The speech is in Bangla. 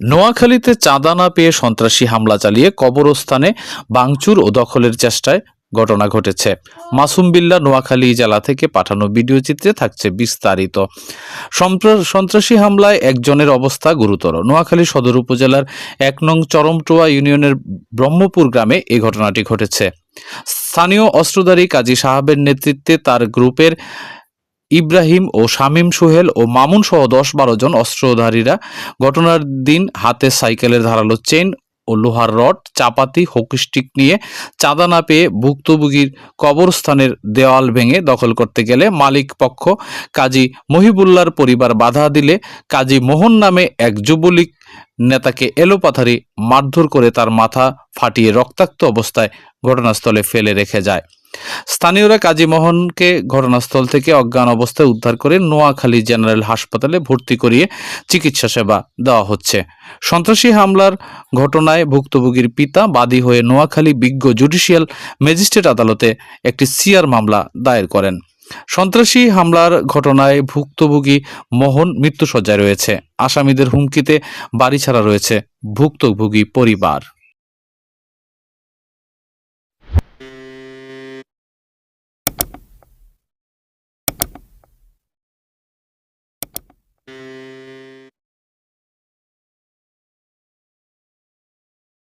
নোয়াখালীতে চাঁদা না পেয়ে সন্ত্রাসী হামলা চালিয়ে কবরস্থানে বাংচুর ও দখলের চেষ্টায় ঘটনা ঘটেছে। মাসুম বিল্লা নোয়াখালী জেলা থেকে পাঠানো ভিডিও চিত্রে থাকছে বিস্তারিত। সন্ত্রাসী হামলায় একজনের অবস্থা গুরুতর। নোয়াখালী সদর উপজেলার এক নং চরমটোয়া ইউনিয়নের ব্রহ্মপুর গ্রামে এই ঘটনাটি ঘটেছে। স্থানীয় অস্ত্রধারী কাজী সাহাবের নেতৃত্বে তার গ্রুপের ইব্রাহিম ও শামীম সোহেল ও মামুন সহ দশ বারো জন অস্ত্রধারীরা ঘটনার দিন হাতে সাইকেলের ধারালো চেন ও লোহার রড, চাপাতি, হকি স্টিক নিয়ে চাঁদা না পেয়ে ভুক্তভোগীর কবরস্থানের দেওয়াল ভেঙে দখল করতে গেলে মালিক পক্ষ কাজী মহিবুল্লার পরিবার বাধা দিলে কাজী মোহন নামে এক যুবলীগ নেতাকে এলোপাথারি মারধর করে তার মাথা ফাটিয়ে রক্তাক্ত অবস্থায় ঘটনাস্থলে ফেলে রেখে যায়। স্থানীয়রা কাজী মোহনকে ঘটনাস্থল থেকে অজ্ঞান অবস্থায় উদ্ধার করে নোয়াখালী জেনারেল হাসপাতালে ভর্তি করিয়ে চিকিৎসা সেবা দেওয়া হচ্ছে। সন্ত্রাসী হামলার ঘটনায় ভুক্তভোগীর পিতা বাদী হয়ে নোয়াখালী বিজ্ঞ জুডিশিয়াল ম্যাজিস্ট্রেট আদালতে একটি সিআর মামলা দায়ের করেন। সন্ত্রাসী হামলার ঘটনায় ভুক্তভোগী মোহন মৃত্যুসজ্জায় রয়েছে। আসামিদের হুমকিতে বাড়ি ছাড়া রয়েছে ভুক্তভোগী পরিবার।